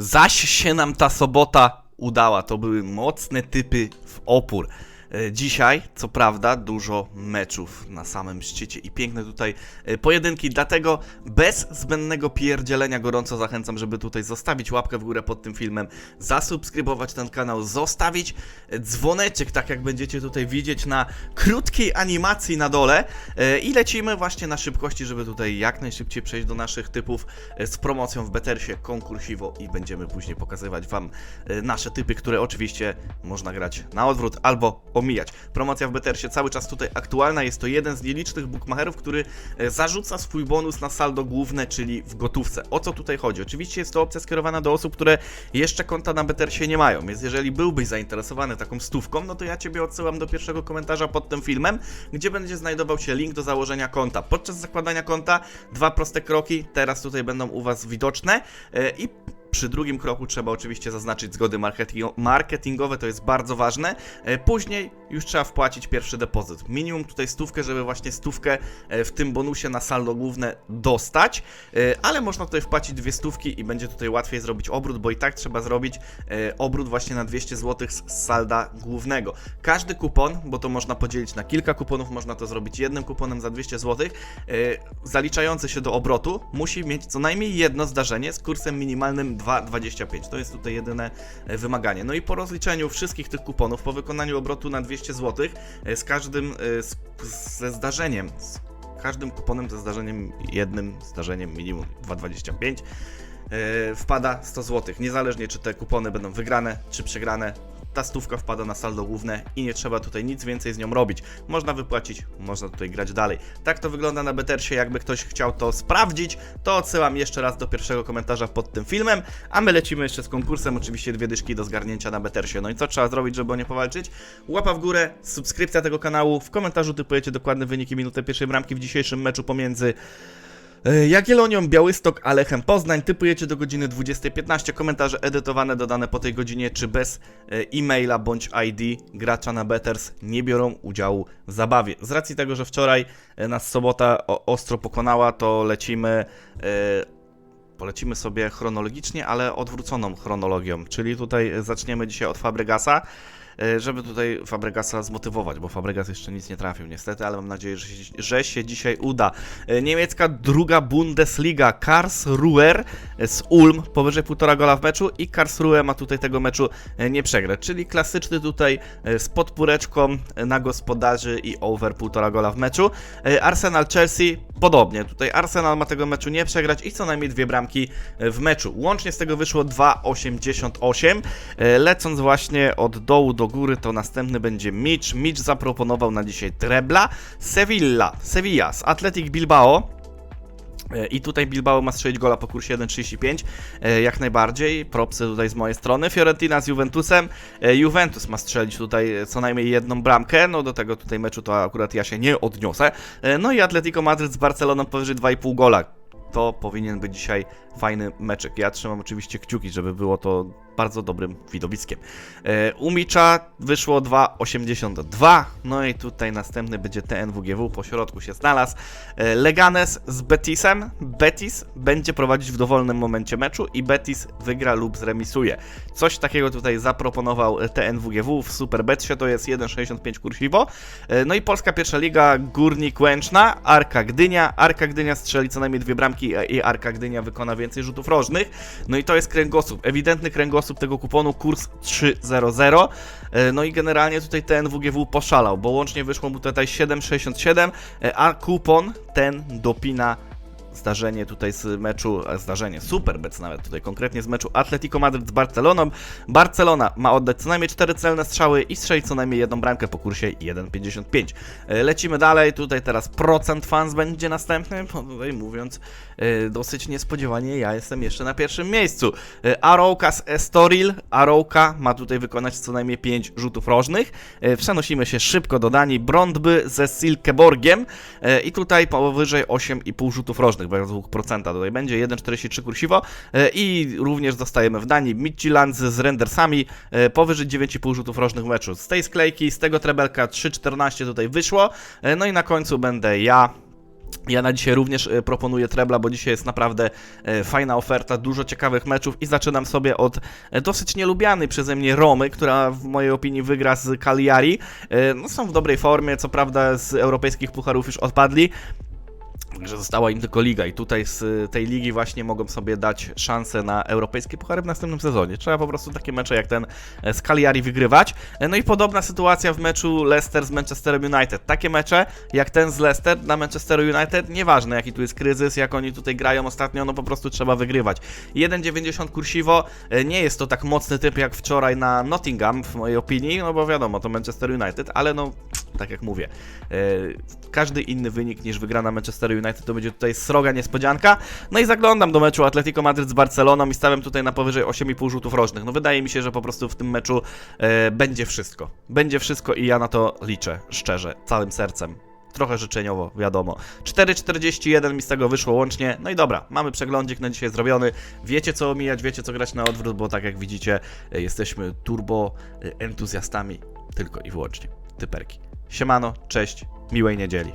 Zaś się nam ta sobota udała. To były mocne typy w opór. E, Dzisiaj, co prawda, dużo meczów na samym szczycie i piękne tutaj e, pojedynki, dlatego bez zbędnego pierdzielenia gorąco zachęcam, żeby tutaj zostawić łapkę w górę pod tym filmem, zasubskrybować ten kanał, zostawić e, dzwoneczek, tak jak będziecie tutaj widzieć na krótkiej animacji na dole. I lecimy właśnie na szybkości, żeby tutaj jak najszybciej przejść do naszych typów z promocją w Betersie, konkursiwo i będziemy później pokazywać Wam nasze typy, które oczywiście można grać na odwrót albo omijać. Promocja w Betersie cały czas tutaj aktualna, jest to jeden z nielicznych bookmacherów, który e, zarzuca swój bonus na saldo główne, czyli w gotówce. O co tutaj chodzi? Oczywiście jest to opcja skierowana do osób, które jeszcze konta na Betersie nie mają, więc jeżeli byłbyś zainteresowany taką stówką, no to ja Ciebie odsyłam do pierwszego komentarza pod tym filmem, gdzie będzie znajdował się link do założenia konta. Podczas zakładania konta dwa proste kroki teraz tutaj będą u Was widoczne e, i przy drugim kroku trzeba oczywiście zaznaczyć zgody marketingo- marketingowe, to jest bardzo ważne. E, Później już trzeba wpłacić pierwszy depozyt. Minimum tutaj stówkę, żeby właśnie stówkę e, w tym bonusie na saldo główne dostać, E, ale można tutaj wpłacić dwie stówki i będzie tutaj łatwiej zrobić obrót, bo i tak trzeba zrobić obrót właśnie na 200 zł z salda głównego. Każdy kupon, bo to można podzielić na kilka kuponów, można to zrobić jednym kuponem za 200 zł, zaliczający się do obrotu, musi mieć co najmniej jedno zdarzenie z kursem minimalnym 2,25. To jest tutaj jedyne e, wymaganie. No i po rozliczeniu wszystkich tych kuponów, po wykonaniu obrotu na 200 zł, e, z każdym e, z, ze zdarzeniem, z każdym kuponem ze zdarzeniem, jednym zdarzeniem minimum 2,25 e, wpada 100 zł. Niezależnie czy te kupony będą wygrane, czy przegrane, ta stówka wpada na saldo główne i nie trzeba tutaj nic więcej z nią robić. Można wypłacić, można tutaj grać dalej. Tak to wygląda na Bettersie, jakby ktoś chciał to sprawdzić, to odsyłam jeszcze raz do pierwszego komentarza pod tym filmem, a my lecimy jeszcze z konkursem, oczywiście dwie dyszki do zgarnięcia na Bettersie. No i co trzeba zrobić, żeby o nie powalczyć? Łapa w górę, subskrypcja tego kanału, w komentarzu typujecie dokładne wyniki minuty pierwszej bramki w dzisiejszym meczu pomiędzy Jagiellonią, Białystok, a Lechem Poznań. Typujecie do godziny 20.15. Komentarze edytowane, dodane po tej godzinie, czy bez e, e-maila bądź ID gracza na Betters nie biorą udziału w zabawie. Z racji tego, że wczoraj e, nas sobota ostro pokonała, to lecimy. E, Polecimy sobie chronologicznie, ale odwróconą chronologią, czyli tutaj zaczniemy dzisiaj od Fabregasa, e, żeby tutaj Fabregasa zmotywować, bo Fabregas jeszcze nic nie trafił niestety, ale mam nadzieję, że się, że się dzisiaj uda. E, Niemiecka druga Bundesliga, Karlsruher z Ulm, powyżej 1,5 gola w meczu i Karlsruhe ma tutaj tego meczu e, nie przegrać, czyli klasyczny tutaj e, z podpóreczką e, na gospodarzy i over 1,5 gola w meczu. E, Arsenal Chelsea podobnie, tutaj Arsenal ma tego meczu nie przegrać i co najmniej dwie bramki w meczu. Łącznie z tego wyszło 2,88. E, Lecąc właśnie od dołu do góry, to następny będzie Mitch. Mitch zaproponował na dzisiaj Trebla, Sevilla, Sevilla z Athletic Bilbao. E, I tutaj Bilbao ma strzelić gola po kursie 1,35, e, jak najbardziej, propsy tutaj z mojej strony. Fiorentina z Juventusem, e, Juventus ma strzelić tutaj co najmniej jedną bramkę, no do tego tutaj meczu to akurat ja się nie odniosę. No i Atletico Madryt z Barceloną powyżej 2,5 gola. To powinien być dzisiaj fajny meczek. Ja trzymam oczywiście kciuki, żeby było to bardzo dobrym widowiskiem. E, U wyszło 2,82. No i tutaj następny będzie TNWGW, po środku się znalazł. E, Leganes z Betisem. Betis będzie prowadzić w dowolnym momencie meczu i Betis wygra lub zremisuje. Coś takiego tutaj zaproponował TNWGW w Superbetsie, to jest 1,65 kursiwo. E, No i Polska Pierwsza Liga, Górnik Łęczna, Arka Gdynia. Arka Gdynia strzeli co najmniej dwie bramki e, i Arka Gdynia wykona więcej rzutów rożnych. No i to jest kręgosłup, ewidentny kręgosłup tego kuponu, kurs 3,00. E, No i generalnie tutaj ten WGW poszalał, bo łącznie wyszło mu tutaj 7,67, e, a kupon ten dopina zdarzenie tutaj z meczu, e, zdarzenie, super bet nawet tutaj konkretnie z meczu Atletico Madryt z Barceloną. Barcelona ma oddać co najmniej 4 celne strzały i strzelić co najmniej jedną bramkę po kursie 1,55. E, Lecimy dalej, tutaj teraz procent fans będzie następny, tutaj mówiąc e, dosyć niespodziewanie ja jestem jeszcze na pierwszym miejscu. Arouka z Estoril, Arouka ma tutaj wykonać co najmniej 5 rzutów rożnych. Przenosimy się szybko do Danii, Brondby ze Silkeborgiem i tutaj powyżej 8,5 rzutów rożnych, według procenta tutaj będzie 1,43 kursiwo e, i również zostajemy w Danii, Midtjylland z Rendersami e, powyżej 9,5 rzutów rożnych meczu. Z tej sklejki, z tego trebelka 3,14 tutaj wyszło, e, no i na końcu będę ja Ja na dzisiaj również proponuję Trebla, bo dzisiaj jest naprawdę fajna oferta, dużo ciekawych meczów i zaczynam sobie od dosyć nielubianej przeze mnie Romy, która w mojej opinii wygra z Cagliari. No, są w dobrej formie, co prawda z europejskich pucharów już odpadli, Także została im tylko liga i tutaj z y, tej ligi właśnie mogą sobie dać szansę na europejskie puchary w następnym sezonie. Trzeba po prostu takie mecze jak ten e, z Cagliari wygrywać. E, No i podobna sytuacja w meczu Leicester z Manchesterem United. Takie mecze jak ten z Leicester na Manchester United, nieważne jaki tu jest kryzys, jak oni tutaj grają ostatnio, no po prostu trzeba wygrywać. 1,90 kursiwo, e, nie jest to tak mocny typ jak wczoraj na Nottingham w mojej opinii, no bo wiadomo, to Manchester United, ale no tak jak mówię, e, każdy inny wynik niż wygrana Manchester United to będzie tutaj sroga niespodzianka. No i zaglądam do meczu Atletico Madryt z Barceloną i stawiam tutaj na powyżej 8,5 rzutów rożnych. No wydaje mi się, że po prostu w tym meczu e, będzie wszystko. Będzie wszystko i ja na to liczę, szczerze, całym sercem. Trochę życzeniowo, wiadomo. 4,41 mi z tego wyszło łącznie. No i dobra, mamy przeglądzik na dzisiaj zrobiony. Wiecie co omijać, wiecie co grać na odwrót, bo tak jak widzicie, e, jesteśmy turbo entuzjastami tylko i wyłącznie. Typerki. Siemano, cześć, miłej niedzieli.